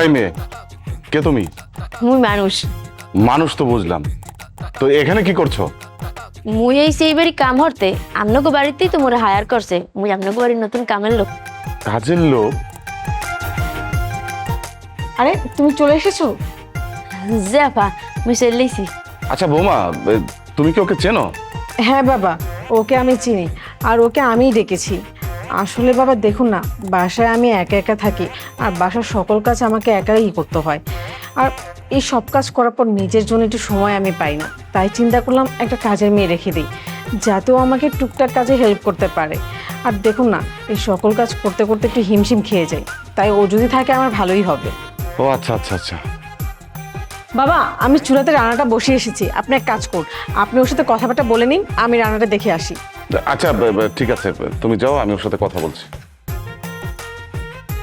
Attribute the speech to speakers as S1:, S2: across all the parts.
S1: এই মেয়ে কে তুমি?
S2: মুই মানুষ।
S1: মানুষ তো বুঝলাম। তো এখানে কি করছ?
S2: মুই এই সেই বাড়ি কাম হরতে আমনগো বাড়িতেই তো মোরে হায়ার করছে। মুই আমনগো বাড়ির নতুন কামের লোক।
S1: কাজের লোক?
S3: আরে তুমি চলে এসেছ?
S2: যে আপা মুই চলেছি
S1: আচ্ছা বৌমা তুমি কি ওকে চেনো?
S3: হ্যাঁ বাবা ওকে আমি চিনি আর ওকে আমিই ডেকেছি। আসলে বাবা দেখুন না বাসায় আমি একা একা থাকি আর বাসার সকল কাজ আমাকে একাই করতে হয়। আর এই সব কাজ করার পর নিজের জন্য একটু সময় আমি পাই না। তাই চিন্তা করলাম একটা কাজের মেয়ে রেখে দিই যাতেও আমাকে টুকটাক কাজে হেল্প করতে পারে। আর দেখুন না এই সকল কাজ করতে করতে একটু হিমশিম খেয়ে যায়। তাই ও যদি থাকে আমার ভালোই হবে।
S1: ও আচ্ছা আচ্ছা আচ্ছা।
S3: বাবা আমি চুলাতে রান্নাটা বসিয়ে এসেছি। আপনি এক কাজ করুন আপনি ওর সাথে কথাবার্তা বলে নিন আমি রান্নাটা দেখে আসি।
S1: আচ্ছা ঠিক আছে তুমি যাও আমি ওর সাথে কথা বলছি।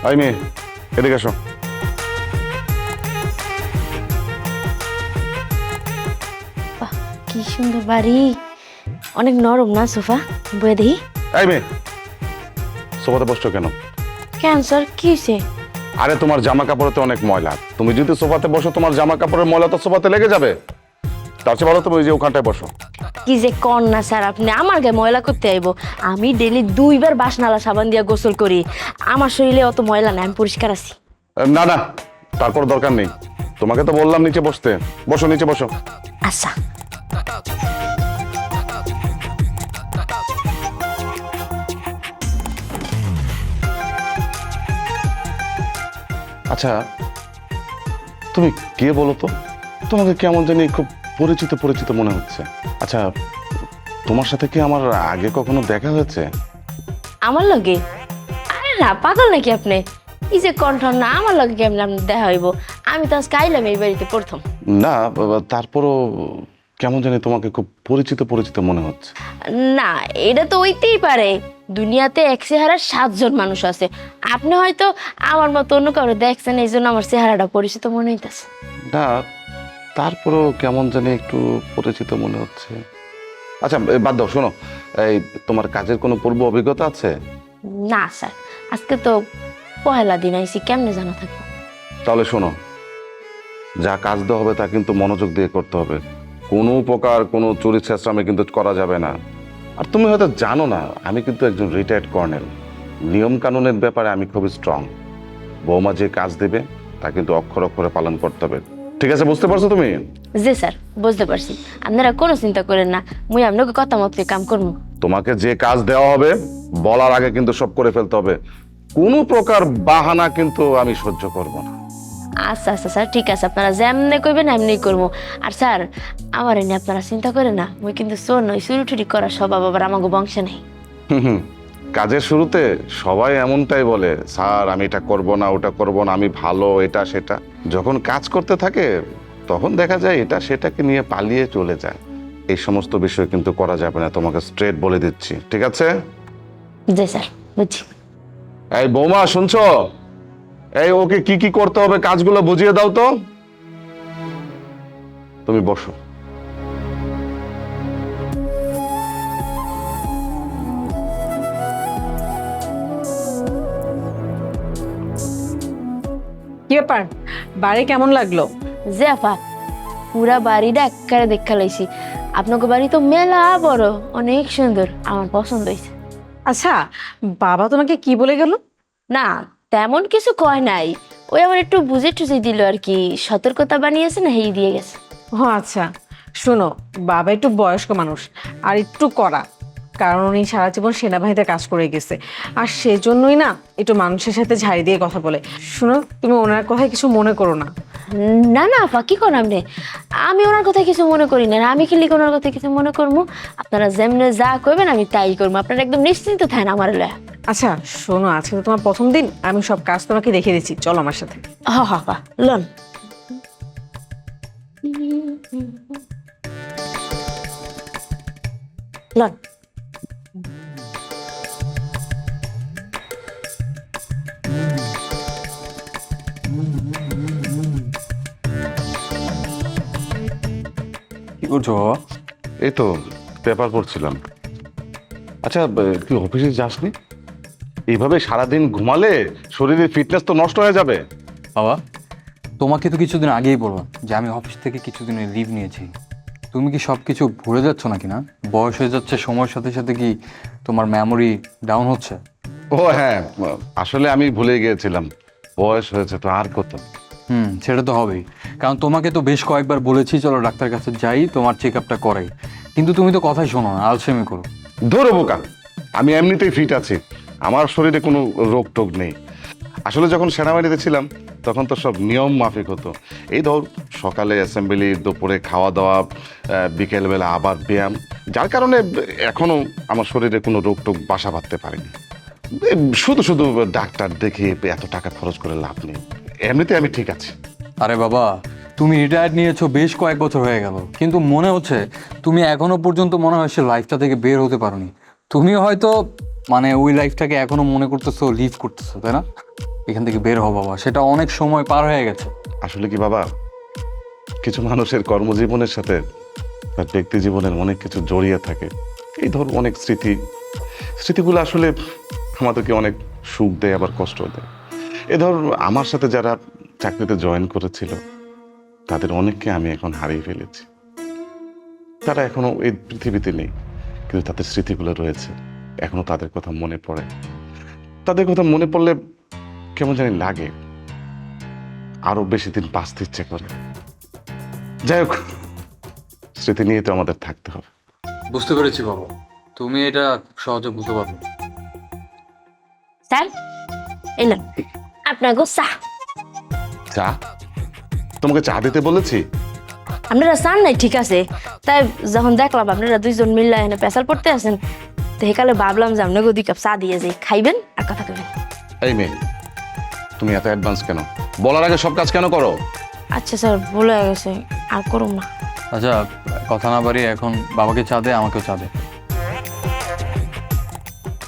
S1: এই মেয়ে এদিকে এসো
S2: কি সুন্দর বাড়ি। অনেক নরম না সোফা? বয়ে দেখি।
S1: এই মেয়ে সোফাতে বসছো কেন?
S2: ক্যান্সার কি হয়েছে?
S1: আরে তোমার জামা কাপড়ে তো অনেক ময়লা। তুমি যদি সোফাতে বসো তোমার জামা কাপড়ের ময়লা তো সোফাতে লেগে যাবে। তার চেয়ে ভালো তুমি ওই যে ওখানটায় বসো।
S2: কি যে কন না স্যার আপনি আমার গায়ে ময়লা করতে আইব। আমি ডেলি দুইবার বাসনালা সাবান দিয়া গোসল করি। আমার শরীরে অত ময়লা নাই আমি পরিষ্কার আছি।
S1: না না তারপর দরকার নেই। তোমাকে তো বললাম নিচে বসতে। বসো নিচে বসো।
S2: আচ্ছা।
S1: আচ্ছা তুমি কে বলো তো? তোমাকে কেমন জানি খুব পরিচিত পরিচিত মনে হচ্ছে। আচ্ছা তোমার সাথে কি আমার আগে কখনো দেখা হয়েছে?
S2: আমার লগে? আরে না পাগল নাকি আপনি? এই যে কণ্ঠ না আমার লগে কেমন আপনি দেখা হইব? আমি তো আজকে আইলাম এই বাড়িতে প্রথম।
S1: না তারপরও কেমন জানি তোমাকে খুব পরিচিত পরিচিত মনে হচ্ছে।
S2: না এটা তো হইতেই পারে। দুনিয়াতে এক চেহারার সাতজন মানুষ আছে। আপনি হয়তো আমার মতো অন্য কারও দেখছেন এই জন্য আমার চেহারাটা পরিচিত মনে হইতেছে।
S1: না তারপরও কেমন জানি একটু পরিচিত মনে হচ্ছে। আচ্ছা এ, বাদ দাও শোনো। এই তোমার কাজের কোনো পূর্ব অভিজ্ঞতা আছে?
S2: না স্যার। আজকে তো পহেলা দিন আইসি কেমনে জানা থাকব।
S1: তাহলে শোনো। যা কাজ দেওয়া হবে তা কিন্তু মনোযোগ দিয়ে করতে হবে। কোনো প্রকার কোনো চুরি চেষ্টামে কিন্তু করা যাবে না। আর তুমি হয়তো জানো না আমি কিন্তু একজন রিটায়ার্ড কর্নেল নিয়ম কানুনের ব্যাপারে আমি খুবই স্ট্রং বৌমা যে কাজ দেবে তা কিন্তু অক্ষর অক্ষরে পালন করতে হবে। ঠিক আছে বুঝতে পারছ তুমি?
S2: জি স্যার বুঝতে পারছি। আপনারা কোনো চিন্তা করেন না মুই আপনাকে কথা মতো কাম করব।
S1: তোমাকে যে কাজ দেওয়া হবে বলার আগে কিন্তু সব করে ফেলতে হবে। কোনো প্রকার বাহানা কিন্তু আমি সহ্য করব না।
S2: আচ্ছা আচ্ছা স্যার ঠিক আছে আপনারা যেমনি কইবেন এমনি করব। আর স্যার আমার এনে আপনারা চিন্তা করেন না মুই কিন্তু চোর নই চুরি টুরি করার স্বভাব আবার আমাকে বংশে নেই।
S1: হুম হুম। কাজের শুরুতে সবাই এমনটাই বলে স্যার আমি এটা করব না ওটা করব না আমি ভালো এটা সেটা। যখন কাজ করতে থাকে তখন দেখা যায় এটা সেটাকে নিয়ে পালিয়ে চলে যায়। এই সমস্ত বিষয় কিন্তু করা যাবে না তোমাকে স্ট্রেট বলে দিচ্ছি ঠিক আছে?
S2: জি স্যার বুঝছি।
S1: এই বৌমা শুনছো? এই ওকে কি কি করতে হবে কাজগুলো বুঝিয়ে দাও তো। তুমি বসো।
S3: কি ব্যাপার? বাড়ি কেমন লাগল?
S2: যে আপা পুরা বাড়িটা একবারে দেখা লাইছি। আপনাকে বাড়ি তো মেলা বড় অনেক সুন্দর আমার পছন্দ হয়েছে
S3: আচ্ছা বাবা তোমাকে কি বলে গেল?
S2: না তেমন কিছু কয় নাই। ওই আমার একটু বুঝে টুঝে দিল আর কি সতর্কতা বানিয়েছে না হেই দিয়ে গেছে।
S3: ও আচ্ছা শোনো বাবা একটু বয়স্ক মানুষ আর একটু করা কারণ উনি সারা জীবন সেনাবাহিনীতে কাজ করে গেছে। আর সেজন্যই না একটু মানুষের সাথে ঝাড়ি দিয়ে কথা বলে। শোনো তুমি ওনার কথায় কিছু মনে করো না।
S2: না না আপা কি করেন আপনি? আমি ওনার কথা কিছু মনে করি না। আমি খেলি ওনার কথা কিছু মনে করব? আপনারা যেমনে যা করবেন আমি তাই করব। আপনারা একদম নিশ্চিন্ত থাকেন আমার লয়া।
S3: আচ্ছা শোনো আজকে তো তোমার প্রথম দিন। আমি সব কাজ তোমাকে দেখে দিচ্ছি। চলো আমার সাথে।
S2: হ হ আপা লন। লন।
S4: করছ বাবা?
S1: এই তো পেপার পড়ছিলাম। আচ্ছা তুই অফিসে যাসনি? এইভাবে সারাদিন ঘুমালে শরীরের ফিটনেস তো নষ্ট হয়ে যাবে।
S4: বাবা তোমাকে তো কিছুদিন আগেই বললাম যে আমি অফিস থেকে কিছুদিনের লিভ নিয়েছি। তুমি কি সব কিছু ভুলে যাচ্ছ নাকি না? বয়স হয়ে যাচ্ছে সময়ের সাথে সাথে কি তোমার মেমোরি ডাউন হচ্ছে?
S1: ও হ্যাঁ আসলে আমি ভুলে গিয়েছিলাম। বয়স হয়েছে তো আর কত?
S4: হুম, সেটা তো হবেই। কারণ তোমাকে তো বেশ কয়েকবার বলেছি, চলো ডাক্তার কাছে যাই, তোমার চেক আপটা করাই। কিন্তু তুমি তো কথাই শোনো না, আলসেমি করো।
S1: ধরো বোকা, আমি এমনিতেই ফিট আছি। আমার শরীরে কোনো রোগ টোগ নেই। আসলে যখন সেনাবাহিনীতে ছিলাম, তখন তো সব নিয়ম মাফিক হতো। এই ধর, সকালে অ্যাসেম্বলি দুপুরে খাওয়া দাওয়া বিকেলবেলা আবার ব্যায়াম। যার কারণে এখনও আমার শরীরে কোনো রোগ টোগ বাসা বাঁধতে পারেনি। শুধু শুধু ডাক্তার দেখে এত টাকা খরচ করে লাভ নেই। এমনিতে আমি ঠিক আছি।
S4: আরে বাবা তুমি রিটায়ার্ড নিয়েছো বেশ কয়েক বছর হয়ে গেল। কিন্তু মনে হচ্ছে তুমি এখনও পর্যন্ত মনে হয় সে লাইফটা থেকে বের হতে পারোনি। তুমি হয়তো মানে ওই লাইফটাকে এখনও মনে করতেছো লিভ করতেছো তাই না? এখান থেকে বের হও বাবা সেটা অনেক সময় পার হয়ে গেছে।
S1: আসলে কি বাবা কিছু মানুষের কর্মজীবনের সাথে তার ব্যক্তি জীবনের অনেক কিছু জড়িয়ে থাকে। এই ধর অনেক স্মৃতি। স্মৃতিগুলো আসলে আমাদেরকে অনেক সুখ দেয় আবার কষ্ট দেয়। এ ধর আমার সাথে যারা চাকরিতে জয়েন করেছিল তাদের অনেককে আমি এখন হারিয়ে ফেলেছি। তারা এখনও এই পৃথিবীতে নেই কিন্তু তাদের স্মৃতিগুলো রয়েছে। এখনও তাদের কথা মনে পড়ে। তাদের কথা মনে পড়লে কেমন জানি লাগে। আরও বেশি দিন বাঁচতে ইচ্ছে করে। যাই হোক স্মৃতি নিয়ে তো আমাদের থাকতে হবে।
S4: বুঝতে পেরেছি বাবা। তুমি এটা সহজে বুঝতে পারবে।
S2: স্যার আপনার গো চা।
S1: চা? তোমাকে চা দিতে বলেছি?
S2: আপনারা চান নাই ঠিক আছে। তাই যখন দেখলাম আপনারা দুইজন মিল্লা এনে পেশাল পড়তে আছেন তো সেকালে ভাবলাম যে আপনাকে দুই কাপ চা দিয়ে যাই। খাইবেন আর কথা কবেন
S1: এই মেয়ে তুমি এত অ্যাডভান্স কেন? বলার আগে সব কাজ কেন করো?
S2: আচ্ছা স্যার ভুল হয়ে গেছে। আর করুন না।
S4: আচ্ছা কথা না বাড়ি এখন বাবাকে চা দে আমাকেও চা দে।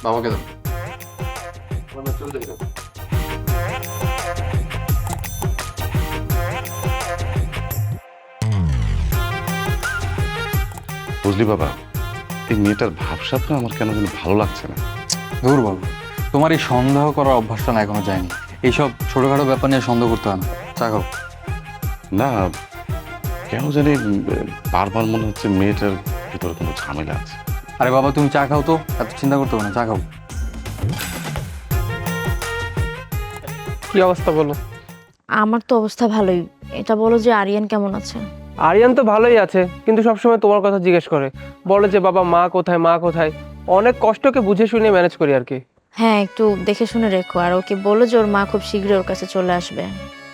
S4: বাবাকে দাও।
S1: বুঝলি বাবা এই মেয়েটার ভাবসাব না আমার কেন যেন ভালো লাগছে না?
S4: দূর বাবু তোমার এই সন্দেহ করার অভ্যাসটা না এখনও যায়নি। এইসব ছোটখাটো ব্যাপার নিয়ে সন্দেহ করতে হয় না। চা খাও।
S1: না কেন জানি বারবার মনে হচ্ছে মেয়েটার ভিতরে কোনো ঝামেলা আছে।
S4: আরে বাবা তুমি চা খাও তো এত চিন্তা করতে হবে না চা খাও।
S5: কি অবস্থা বলো?
S2: আমার তো অবস্থা ভালোই। এটা বলো যে আরিয়ান কেমন আছে?
S5: আরিয়ান তো ভালোই আছে কিন্তু সবসময় তোমার কথা জিজ্ঞেস করে। বলে যে বাবা মা কোথায় মা কোথায়? অনেক কষ্টকে বুঝে শুনে ম্যানেজ করি আর কি।
S2: হ্যাঁ একটু দেখে শুনে রেখো আর ওকে বলো যে ওর মা খুব শীঘ্রই ওর কাছে চলে আসবে।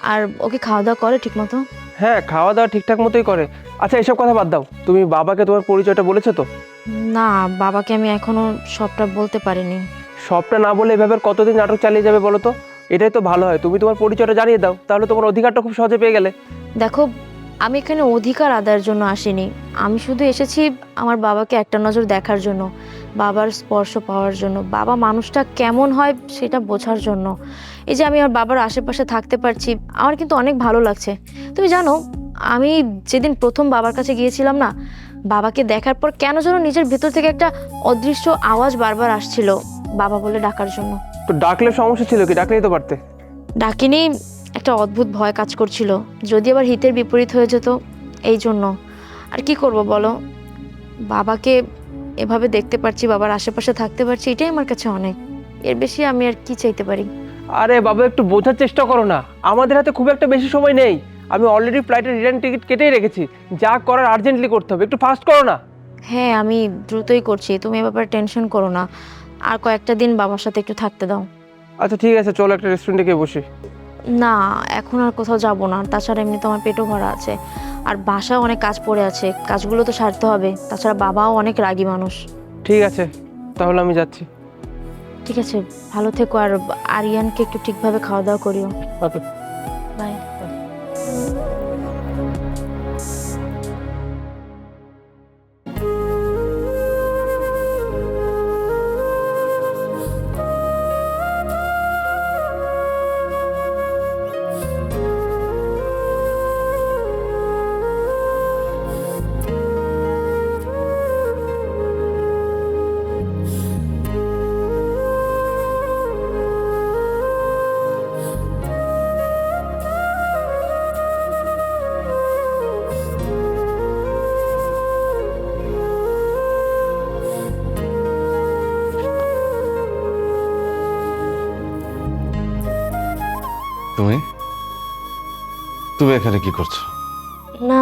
S2: আর ওকে খাওয়া দাওয়া করে ঠিক মতো
S5: হ্যাঁ খাওয়া দাওয়া ঠিকঠাক মতোই করে। আচ্ছা এসব কথা বাদ দাও। তুমি বাবাকে তোমার পরিচয়টা বলেছ তো?
S2: না বাবাকে আমি এখনও সবটা বলতে পারিনি।
S5: সবটা না বলে এভাবে কতদিন নাটক চালিয়ে যাবে বলো তো? এটাই তো ভালো হয়। তুমি তোমার পরিচয়টা জানিয়ে দাও তাহলে তোমার অধিকারটা খুব সহজে পেয়ে গেলে।
S2: দেখো আমি এখানে অধিকার আদায়ের জন্য আসিনি। আমি শুধু এসেছি আমার বাবাকে একটা নজর দেখার জন্য বাবার স্পর্শ পাওয়ার জন্য বাবা মানুষটা কেমন হয় সেটা বোঝার জন্য। এই যে আমি আমার বাবার আশেপাশে থাকতে পারছি আমার কিন্তু অনেক ভালো লাগছে। তুমি জানো আমি যেদিন প্রথম বাবার কাছে গিয়েছিলাম না বাবাকে দেখার পর কেন যেন নিজের ভেতর থেকে একটা অদৃশ্য আওয়াজ বারবার আসছিল বাবা বলে ডাকার জন্য।
S5: তো ডাকলে সমস্যা ছিল কি? ডাকলেই তো পারতে।
S2: ডাকিনি একটা অদ্ভুত ভয় কাজ করছিল। যদি আবার হিতের বিপরীত হয়ে যেত এই জন্য। আর কি করব বলো? বাবাকে এভাবে দেখতে পারছি বাবার আশেপাশে থাকতে পারছি এটাই আমার কাছে অনেক। এর বেশি আমি আর কি চাইতে পারি?
S5: আরে বাবা একটু বোঝার চেষ্টা করো না। আমাদের হাতে খুব একটা বেশি সময় নেই। আমি অলরেডি ফ্লাইটের রিটার্ন টিকিট কেটেই রেখেছি। যা করার আর্জেন্টলি করতে হবে। একটু ফাস্ট করো না।
S2: হ্যাঁ আমি দ্রুতই করছি। তুমি এ ব্যাপারে টেনশন করো না। আর কয়েকটা দিন বাবার সাথে একটু থাকতে দাও।
S5: আচ্ছা ঠিক আছে। চলো একটা রেস্টুরেন্টে গিয়ে বসি।
S2: না এখন আর কোথাও যাব না। তাছাড়া এমনি তো আমার পেটও ভরা আছে। আর বাসায় অনেক কাজ পড়ে আছে। কাজগুলো তো সারতে হবে। তাছাড়া বাবাও অনেক রাগী মানুষ।
S5: ঠিক আছে তাহলে আমি যাচ্ছি।
S2: ঠিক আছে ভালো থেকো। আর আরিয়ানকে একটু ঠিকভাবে খাওয়া দাওয়া করিও।
S5: ওকে।
S1: তুমি এখানে কি করছ?
S2: না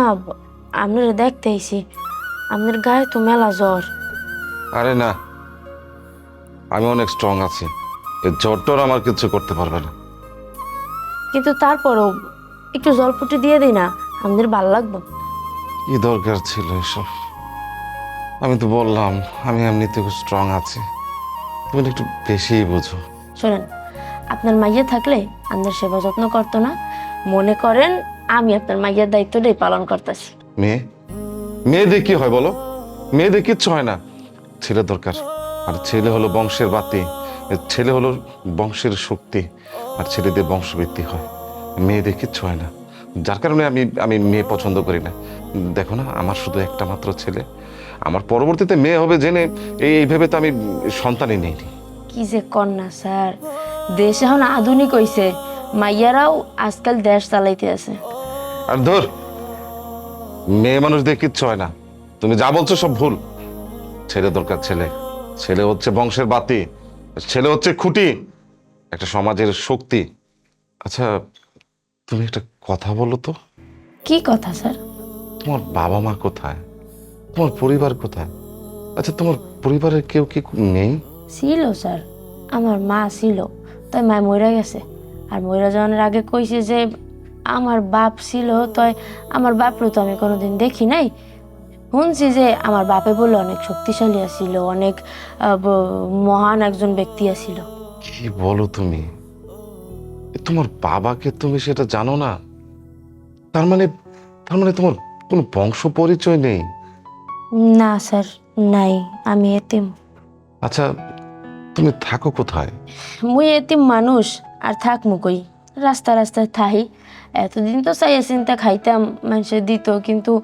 S2: আপনারা দেখতে আইছি। আপনার গায়ে তো মেলা জ্বর।
S1: আরে না আমি অনেক স্ট্রং আছি। এই জ্বরটর আমার কিছু করতে পারবে না।
S2: কিন্তু তারপরও একটু জলপটি দিয়ে দিই না আমাদের ভালো লাগবে।
S1: কি দরকার ছিল এসব? আমি তো বললাম আমি এমনিতে খুব স্ট্রং আছি। তুমি একটু বেশিই বুঝো।
S2: শোনেন আপনার মাইয়া থাকলে আপনার সেবা যত্ন করতো না মনে করেন আমি আপনার মাইয়ার দায়িত্বটাই পালন করতেছি।
S1: মেয়ে? মেয়েদের কি হয় বলো? মেয়েদের কিচ্ছু হয় না। ছেলে দরকার। আর ছেলে হলো বংশের বাতি। ছেলে হলো বংশের শক্তি। আর ছেলেদের বংশবৃদ্ধি হয়। মেয়েদের কিচ্ছু হয় না। যার কারণে আমি আমি মেয়ে পছন্দ করি না। দেখো না আমার শুধু একটা মাত্র ছেলে। আমার পরবর্তীতে মেয়ে হবে জেনে এই এই ভেবে তো আমি সন্তানই নেইনি।
S2: কি যে কন্যা স্যার। দেশ এখন আধুনিক হইছে। মাইয়ারাও আজকাল দেশ চালাইতে আছে।
S1: আর ধর মেয়ে মানুষ মানুষদের কিচ্ছু হয় না। তুমি যা বলছো সব ভুল। ছেলে দরকার ছেলে। ছেলে হচ্ছে বংশের বাতি ছেলে হচ্ছে খুঁটি একটা সমাজের শক্তি। আচ্ছা তুমি একটা কথা বলো তো।
S2: কি কথা স্যার?
S1: তোমার বাবা মা কোথায়? তোমার পরিবার কোথায়? আচ্ছা তোমার পরিবারের কেউ কি নেই?
S2: ছিল স্যার। আমার মা ছিল তাই মা মরে গেছে। আর মইরা যাওয়ার আগে কইছে যে আমার বাপ ছিল তাই আমার বাপরে তো আমি কোনোদিন দেখি নাই। শুনছি যে আমার বাপে বলে অনেক শক্তিশালী ছিল অনেক মহান একজন ব্যক্তি ছিল
S1: কি বলো তুমি? তোমার বাবাকে তুমি সেটা জানো না? তার মানে তার মানে তোমার কোনো বংশ পরিচয় নেই?
S2: না স্যার নাই আমি এতিম।
S1: আচ্ছা তুমি থাকো কোথায়?
S2: মুই এতিম মানুষ আর থাকমু কই? রাস্তা রাস্তায় থাহি। এতদিন তো চাইয়া চিন্তা খাইতাম মানুষে দিত কিন্তু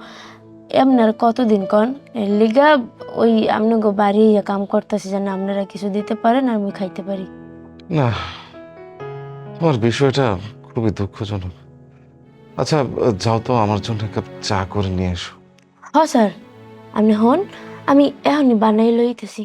S2: এমনার কতদিন কন? লিগা ওই আপনাকে বাড়ি ইয়া কাম করতেছি যেন আপনারা কিছু দিতে পারেন আর আমি খাইতে পারি।
S1: না তোমার বিষয়টা খুবই দুঃখজনক। আচ্ছা যাও তো আমার জন্য এক কাপ চা করে নিয়ে এসো।
S2: হ স্যার। আপনি হন আমি এখনই বানাই লইতেছি।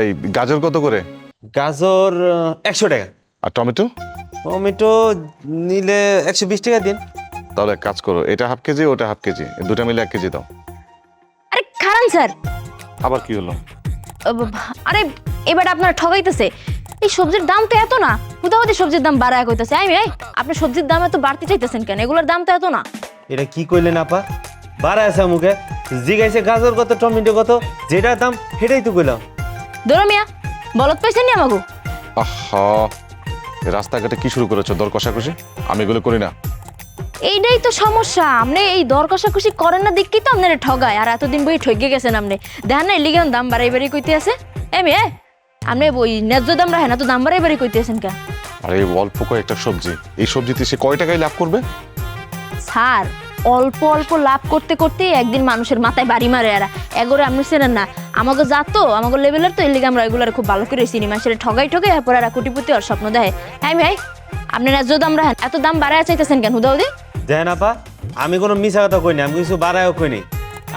S1: এই গাজর কত করে?
S6: গাজর একশো টাকা।
S1: আর টমেটো?
S6: টমেটো নিলে একশো বিশ টাকা দিন।
S1: তাহলে এক কাজ করো এটা হাফ কেজি ওটা হাফ কেজি দুটা মিলে এক কেজি দাও।
S2: আরে খারান স্যার।
S1: আবার কি হলো?
S2: আরে এবার আপনার ঠগাইতেছে এই সবজির দাম তো এত না হুদাহুদি সবজির দাম বাড়ায় কইতেছে। আমি এই আপনি সবজির দাম এত বাড়তে চাইতেছেন কেন? এগুলোর দাম তো এত না।
S6: এটা কি কইলেন আপা? বাড়া আছে মুখে জিগাইছে গাজর কত টমেটো কত যেটা দাম সেটাই তো কইলাম।
S2: ধরো মিয়া বলত পাইছেন নি আমাগো?
S1: আহা রাস্তাঘাটে কি শুরু করেছ দর কষাকষি? আমি এগুলো করি না।
S2: এইটাই তো সমস্যা আপনি এই দর কষাকষি করেন না দেখি তো আপনারা ঠগায় আর এতদিন বই ঠগে গেছেন আপনি দেখেন না লিগান দাম বাড়াই বাড়ি কইতে আছে। এ মেয়ে আপনি ওই ন্যায্য দাম রাখেন না তো দাম বাড়াই বাড়ি কইতে আছেন কেন
S1: আর অল্প কয়েকটা সবজি। এই সবজিতে সে কয় টাকায় লাভ করবে?
S2: স্যার অল্প অল্প লাভ করতে করতে একদিন মানুষের মাথায় বাড়ি মারে এরা। এগোরে আপনি চেনেন না। আমাকে যা তো আমাকে লেভেলের তো এর লিগে আমরা এগুলার খুব ভালো করে চিনি। মাসের ঠগাই ঠগাই এরপর এরা কোটিপতি আর স্বপ্ন দেখে। হ্যাঁ ভাই আপনি ন্যায্য দাম রাখেন এত দাম বাড়ায় চাইতেছেন কেন? হুদাউদি
S6: দেখেন আপা আমি কোনো মিশা কথা কই না আমি কিছু বাড়ায়ও কই নাই।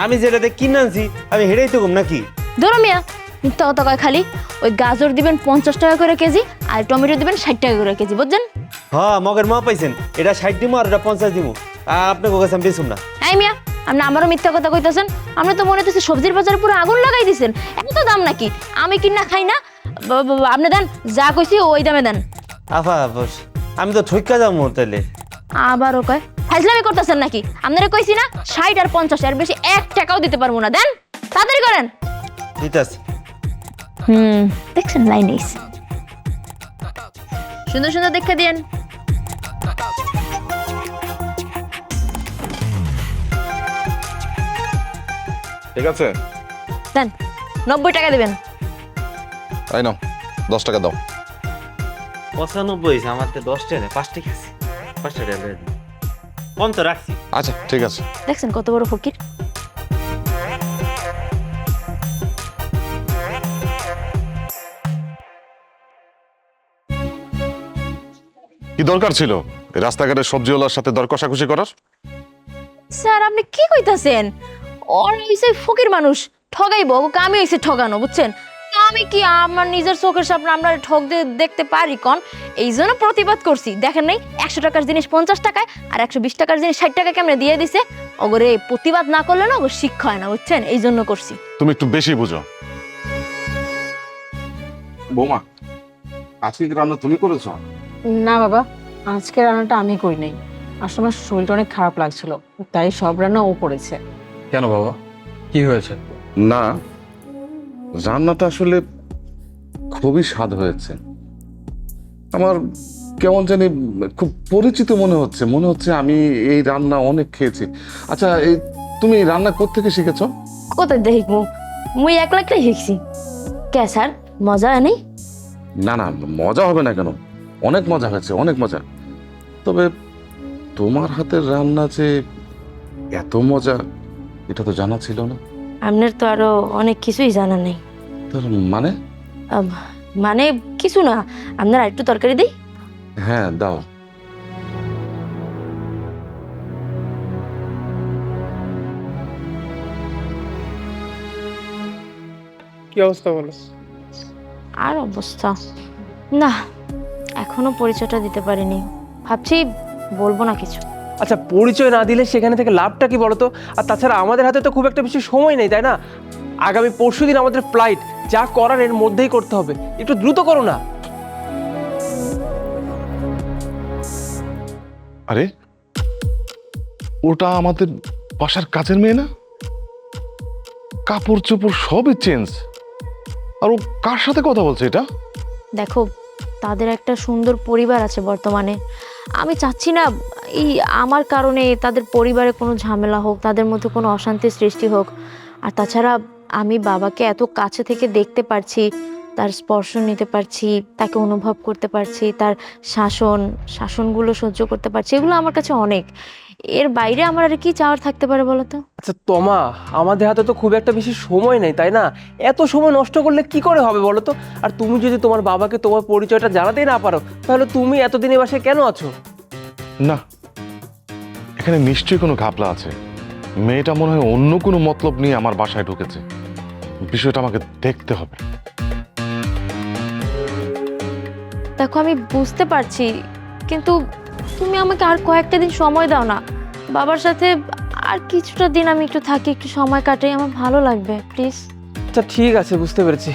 S6: আমি যেটাতে কিনে আনছি আমি হেরেই তো কম নাকি?
S2: ধরো মিয়া মিথ্যা কথা কয় খালি। ওই গাজর দিবেন পঞ্চাশ টাকা করে কেজি আর টমেটো দিবেন ষাট টাকা করে কেজি বুঝছেন?
S6: হ্যাঁ মগের মা পাইছেন। এটা ষাট দিমু আর এটা পঞ্চাশ দিমু। আপনাকে কাছে আমি না।
S2: হ্যাঁ মিয়া আপনি আমারও মিথ্যা কথা কইতেছেন। আপনি তো মনে হচ্ছে সবজির বাজারে পুরো আগুন লাগাই দিছেন। এত দাম নাকি? আমি কিনা খাই না? আপনি দেন যা কইছি ওই দামে দেন।
S6: আফা বস আমি তো ঠইকা যাব তাহলে
S2: আবারও কয় ফাইজলামি করতেছেন নাকি? আপনারা কইছি না ষাট আর পঞ্চাশ এর বেশি এক টাকাও দিতে পারব না। দেন তাড়াতাড়ি করেন।
S6: আছে
S2: হুম দেখছেন লাইন সুন্দর সুন্দর দেখে দিয়েন।
S1: ঠিক আছে?
S2: দেন নব্বই টাকা দিবেন।
S1: তাই নাও দশ টাকা দাও।
S6: পঁচানব্বই আমার তো দশ টাকা পাঁচ টাকা আছে পাঁচ টাকা। কম তো রাখছি।
S1: আচ্ছা ঠিক আছে।
S2: দেখছেন কত বড় ফকির?
S1: কি দরকার ছিল? রাস্তাঘাটে রাস্তাঘাটের সবজিওয়ালার সাথে দর কষাকষি করার?
S2: স্যার আপনি কি কইতাছেন? ওর হইছে ফকির মানুষ। ঠগাইবো ওকে আমি হইছে ঠগানো বুঝছেন? আমি কি আমার নিজের চোখের সামনে আমরা ঠক দিয়ে দেখতে পারি কোন? এই জন্য প্রতিবাদ করছি। দেখেন নাই একশো টাকার জিনিস পঞ্চাশ টাকায় আর একশো বিশ টাকার জিনিস ষাট টাকা কেমনে দিয়ে দিছে? ওগরে প্রতিবাদ না করলে না ওগর শিক্ষা হয় না বুঝছেন? এই জন্য করছি।
S1: তুমি একটু বেশি বুঝো। বৌমা আজকে রান্না তুমি করেছ?
S3: না বাবা আজকে রান্নাটা আমি করি নাই। আসলে আমার শরীরটা অনেক খারাপ লাগছিল তাই সব রান্না ও করেছে।
S4: কেন বাবা? কি হয়েছে?
S1: না রান্নাটা আসলে খুবই স্বাদ হয়েছে। আমার কেমন জানি খুব পরিচিত মনে হচ্ছে মনে হচ্ছে আমি এই রান্না অনেক খেয়েছি। আচ্ছা এই তুমি এই রান্না কোত্থেকে শিখেছো?
S2: কোথায় দেখি মু মুই একলা একলাই শিখছি। কে স্যার মজা নেই?
S1: না না মজা হবে না কেন? অনেক মজা হয়েছে অনেক মজা। তবে তোমার হাতের রান্না যে এত মজা এটা তো জানা ছিল না।
S2: আপনার তো আরও অনেক কিছুই জানা নেই।
S1: তার মানে?
S2: আম, মানে কিছু না। আপনার আরেকটু তরকারি দিই?
S1: হ্যাঁ দাও।
S5: কি অবস্থা বলো?
S2: আর অবস্থা? না এখনও পরিচয়টা দিতে পারিনি। ভাবছি বলব না কিছু।
S5: আচ্ছা পরিচয় না দিলে সেখানে থেকে লাভটা কি বলতো? আর তাছাড়া আমাদের হাতে তো খুব একটা বেশি সময় নেই তাই না? আগামী পরশু দিন আমাদের ফ্লাইট যা করার এর মধ্যেই করতে হবে। একটু দ্রুত করো না।
S1: আরে ওটা আমাদের বাসার কাজের মেয়ে না? কাপড় চোপড় সবই চেঞ্জ আর ও কার সাথে কথা বলছে এটা?
S2: দেখো তাদের একটা সুন্দর পরিবার আছে বর্তমানে। আমি চাচ্ছি না এই আমার কারণে তাদের পরিবারে কোনো ঝামেলা হোক তাদের মধ্যে কোনো অশান্তির সৃষ্টি হোক। আর তাছাড়া আমি বাবাকে এত কাছে থেকে দেখতে পারছি তার স্পর্শ নিতে পারছি তাকে অনুভব করতে পারছি তার শাসন শাসনগুলো সহ্য করতে পারছি এগুলো আমার কাছে অনেক। এর বাইরে আমার আর কি চাওয়ার থাকতে পারে বলো তো?
S5: আচ্ছা তোমা আমাদের হাতে তো খুব একটা বেশি সময় নেই তাই না? এত সময় নষ্ট করলে কি করে হবে বলো তো? আর তুমি যদি তোমার বাবাকে তোমার পরিচয়টা জানাতেই না পারো তাহলে তুমি এতদিন এ বাসায় কেন আছো?
S1: না এখানে নিশ্চয়ই কোনো ঘাপলা আছে। মেয়েটা মনে হয় অন্য কোনো মতলব নিয়ে আমার বাসায় ঢুকেছে। বিষয়টা আমাকে দেখতে হবে।
S2: দেখো আমি বুঝতে পারছি কিন্তু তুমি আমাকে আর কয়েকটা দিন সময় দাও না। বাবার সাথে আর কিছুটা দিন আমি একটু থাকি একটু সময় কাটাই আমার ভালো লাগবে প্লিজ।
S5: আচ্ছা ঠিক আছে বুঝতে পেরেছি।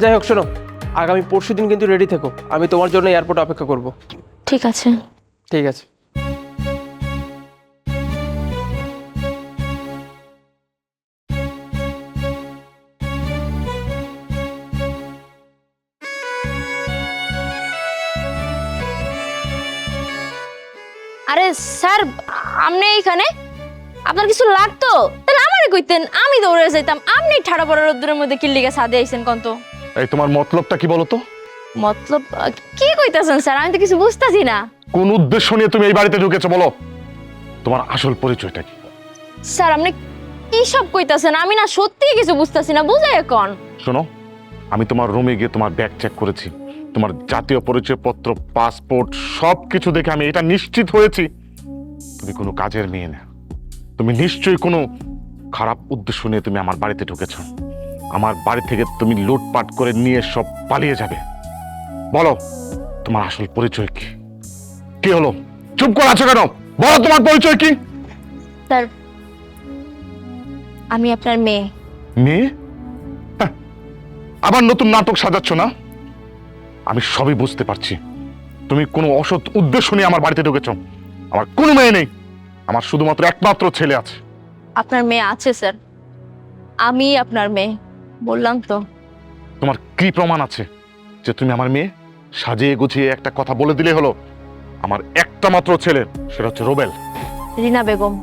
S5: যাই হোক শোনো আগামী পরশু দিন কিন্তু রেডি থেকো। আমি তোমার জন্য এয়ারপোর্টে অপেক্ষা করব।
S2: ঠিক আছে।
S5: ঠিক আছে।
S2: আরে স্যার আপনি এইখানে? আপনার কিছু লাগতো? তাহলে আমারে কইতেন আমি দৌড়ে যাইতাম। আপনি ঠাড়া পড়া রোদ্দুরের মধ্যে কিল্লিগা সাদে আইছেন কন্ত।
S1: এই তোমার মতলবটা কি বলো তো?
S2: মতলব কি কইতাছেন স্যার? আমি তো কিছু বুঝতাছি না।
S1: কোন উদ্দেশ্য নিয়ে তুমি এই বাড়িতে ঢুকেছো বলো? তোমার আসল পরিচয়টা কি?
S2: স্যার আপনি কি সব কইতাছেন? আমি না সত্যিই কিছু বুঝতাছি না বুঝাই এখন।
S1: শোনো আমি তোমার রুমে গিয়ে তোমার ব্যাগ চেক করেছি। তোমার জাতীয় পরিচয়পত্র পাসপোর্ট সব কিছু দেখে আমি এটা নিশ্চিত হয়েছি। তুমি কোনো কাজের মেয়ে না। তুমি নিশ্চয়ই কোনো খারাপ উদ্দেশ্য নিয়ে তুমি আমার বাড়িতে ঢুকেছ। আমার বাড়ি থেকে তুমি লুটপাট করে নিয়ে সব পালিয়ে যাবে। বলো তোমার আসল পরিচয় কি? কি হলো? চুপ করে আছো কেন? বলো তোমার পরিচয় কি?
S2: স্যার আমি আপনার মেয়ে।
S1: মেয়ে? হ্যাঁ, আবার নতুন নাটক সাজাচ্ছ না? আমি সবই বুঝতে পারছি। তুমি কোনো অসৎ উদ্দেশ্য নিয়ে আমার বাড়িতে ঢুকেছ। আমার কোনো মেয়ে নেই। আমার শুধুমাত্র একমাত্র ছেলে আছে।
S2: আপনার মেয়ে আছে স্যার। আমি আপনার মেয়ে। বললাম তো।
S1: তোমার কি প্রমাণ আছে? যে তুমি আমার মেয়ে? সাজিয়ে গুছিয়ে একটা কথা বলে দিলে হলো আমার একটা মাত্র ছেলে সেটা হচ্ছে রোবেল।
S2: রিনা বেগম।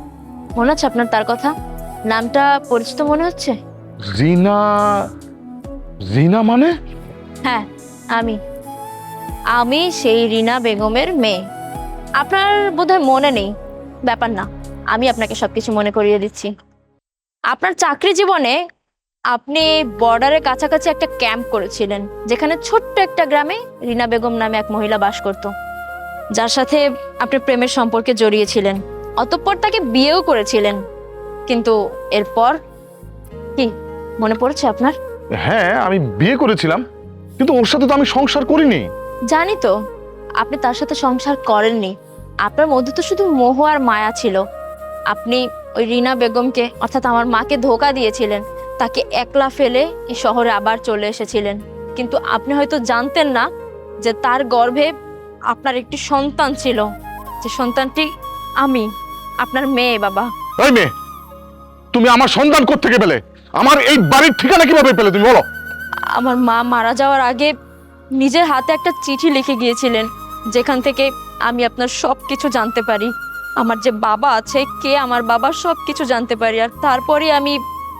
S2: মনে হচ্ছে আপনার তার কথা? নামটা পরিচিত মনে হচ্ছে?
S1: রিনা রিনা মানে?
S2: হ্যাঁ আমি। আমি সেই রিনা বেগমের মেয়ে। আপনার বোধহয় মনে নেই। ব্যাপার না, আমি আপনাকে সবকিছু মনে করিয়ে দিচ্ছি। আপনার চাকরি জীবনে আপনি বর্ডারের কাছাকাছি একটা ক্যাম্প করেছিলেন, যেখানে ছোট্ট একটা গ্রামে রিনা বেগম নামে এক মহিলা বাস করত। যার সাথে আপনি প্রেমের সম্পর্কে জড়িয়েছিলেন, অতঃপর তাকে বিয়েও করেছিলেন। কিন্তু এরপর কি, মনে পড়ছে আপনার?
S7: হ্যাঁ আমি বিয়ে করেছিলাম, কিন্তু ওর সাথে তো আমি সংসার করিনি।
S2: জানি তো আপনি তার সাথে সংসার করেননি। আপনার মধ্যে তো শুধু মোহ আর মায়া ছিল। আপনি ওই রিনা বেগমকে অর্থাৎ আমার মাকে ধোকা দিয়েছিলেন। তাকে একলা ফেলে এই শহরে আবার চলে এসেছিলেন। কিন্তু আপনি হয়তো জানতেন না যে তার গর্ভে আপনার একটি সন্তান ছিল। যে সন্তানটি আমি আপনার মেয়ে বাবা।
S7: ওই মেয়ে তুমি আমার সন্তান থেকে পেলে? আমার এই বাড়ির ঠিকানা কীভাবে পেলে তুমি বলো?
S2: আমার মা মারা যাওয়ার আগে নিজের হাতে একটা চিঠি লিখে গিয়েছিলেন, যেখান থেকে আমি আপনার সব কিছু জানতে পারি। আমার যে বাবা আছে, কে আমার বাবার সব কিছু জানতে পারি। আর তারপরে আমি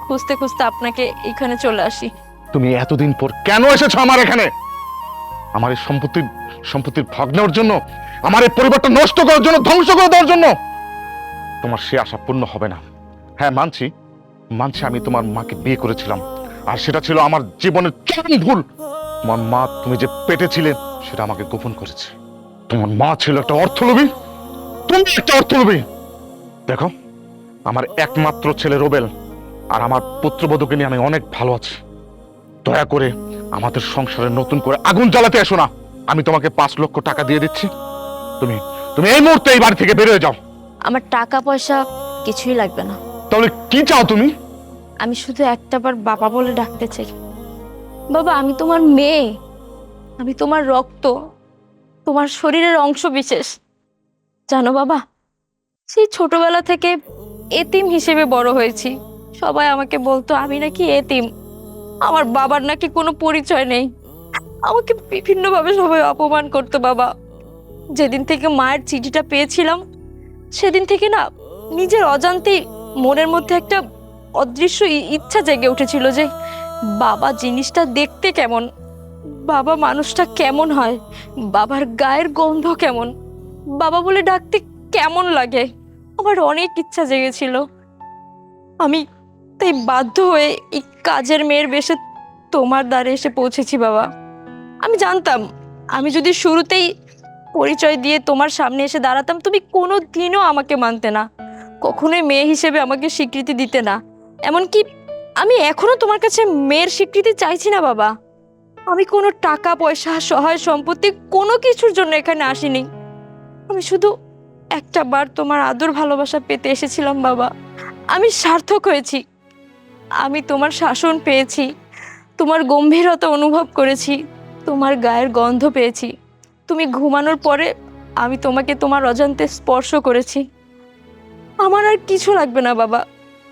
S2: খুঁজতে খুঁজতে আপনাকে এখানে চলে আসি।
S7: তুমি এতদিন পর কেন এসেছ আমার এখানে? আমার এই সম্পত্তির সম্পত্তির ভাগ জন্য, আমার এই পরিবারটা নষ্ট করার জন্য, ধ্বংস করে দেওয়ার জন্য তোমার সে আশা পূর্ণ হবে না। হ্যাঁ মানছি মানছি আমি তোমার মাকে বিয়ে করেছিলাম। আর সেটা ছিল আমার জীবনের চরম ভুল। তোমার মা তুমি যে পেটে ছিলে সেটা আমাকে গোপন করেছে। তোমার মা ছিল একটা অর্থলোভী। তুমি একটা অর্থলোভী। দেখো আমার একমাত্র ছেলে রোবেল আর আমার পুত্রবধূকে নিয়ে আমি অনেক ভালো আছি। দয়া করে আমাদের সংসারে নতুন করে আগুন জ্বালাতে এসো না। আমি তোমাকে পাঁচ লক্ষ টাকা দিয়ে দিচ্ছি। তুমি তুমি এই মুহূর্তে এই বাড়ি থেকে বেরোয় যাও।
S2: আমার টাকা পয়সা কিছুই লাগবে না।
S7: তাহলে কি চাও তুমি?
S2: আমি শুধু একটাবার বাবা বলে ডাকতে চাই। বাবা, আমি তোমার মেয়ে। আমি তোমার রক্ত, তোমার শরীরের অংশ বিশেষ। জানো বাবা, সেই ছোটবেলা থেকে এতিম হিসেবে বড় হয়েছি। সবাই আমাকে বলতো, আমি নাকি এতিম। আমার বাবার নাকি কোনো পরিচয় নেই। আমাকে বিভিন্নভাবে সবাই অপমান করতো বাবা। যেদিন থেকে মায়ের চিঠিটা পেয়েছিলাম, সেদিন থেকে না নিজের অজান্তেই মনের মধ্যে একটা অদৃশ্য ইচ্ছা জেগে উঠেছিল যে বাবা জিনিসটা দেখতে কেমন? বাবা মানুষটা কেমন হয়? বাবার গায়ের গন্ধ কেমন? বাবা বলে ডাকতে কেমন লাগে? আমার অনেক ইচ্ছা জেগেছিল। আমি তাই বাধ্য হয়ে এই কাজের মেয়ের বেশে তোমার দ্বারে এসে পৌঁছেছি, বাবা। আমি জানতাম, আমি যদি শুরুতেই পরিচয় দিয়ে তোমার সামনে এসে দাঁড়াতাম, তুমি কোনো দিনও আমাকে মানতে না। কখনোই মেয়ে হিসেবে আমাকে স্বীকৃতি দিতে না। এমনকি আমি এখনও তোমার কাছে মেয়ের স্বীকৃতি চাইছি না, বাবা। আমি কোনো টাকা, পয়সা, সহায় সম্পত্তি কোনো কিছুর জন্য এখানে আসিনি। আমি শুধু একটা বার তোমার আদর, ভালোবাসা পেতে এসেছিলাম, বাবা। আমি সার্থক হয়েছি। আমি তোমার শাসন পেয়েছি। তোমার গম্ভীরতা অনুভব করেছি। তোমার গায়ের গন্ধ পেয়েছি। তুমি ঘুমানোর পরে আমি তোমাকে তোমার অজান্তে স্পর্শ করেছি। আমার আর কিছু লাগবে না, বাবা।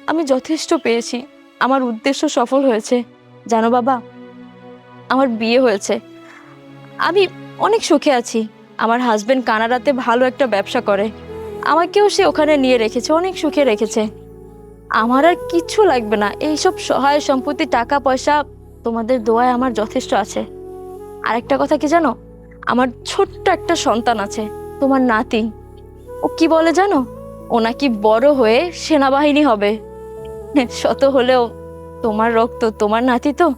S2: আমি যথেষ্ট পেয়েছি। আমার উদ্দেশ্য সফল হয়েছে। জানো বাবা, আমার বিয়ে হয়েছে। আমি অনেক সুখে আছি। আমার হাজবেন্ড কানাডাতে ভালো একটা ব্যবসা করে। আমাকেও সে ওখানে নিয়ে রেখেছে, অনেক সুখে রেখেছে। আমার আর কিচ্ছু লাগবে না। এইসব সহায় সম্পত্তি, টাকা, পয়সা তোমাদের দোয়ায় আমার যথেষ্ট আছে। আর একটা কথা কি জানো? আমার ছোট্ট একটা সন্তান আছে, তোমার নাতি। ও কি বলে জানো? ও নাকি বড় হয়ে সেনাবাহিনী হবে। শত হলেও তোমার রক্ত তোমার নাতি তো?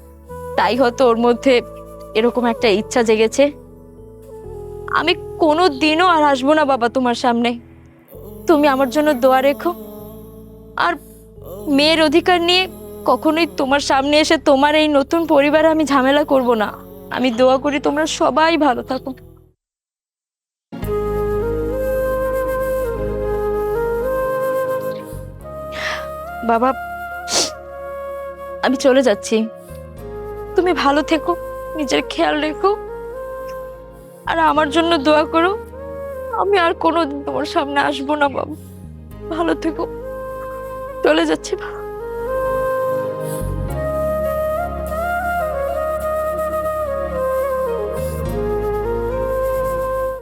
S2: তাই হয়তো ওর মধ্যে এরকম একটা ইচ্ছা জেগেছে। আমি কোনো দিনও আর আসব না বাবা তোমার সামনে। তুমি আমার জন্য দোয়া রেখো। আর মেয়ের অধিকার নিয়ে কখনোই তোমার সামনে এসে তোমার এই নতুন পরিবারে আমি ঝামেলা করব না। আমি দোয়া করি তোমরা সবাই ভালো থাকো। বাবা, আমি চলে যাচ্ছি। তুমি ভালো থেকো, নিজের খেয়াল রেখো। আর আমার জন্য দোয়া করো, আমি আর কোনো তোমার সামনে আসব না বাবা। ভালো থেকো। চলে যাচ্ছি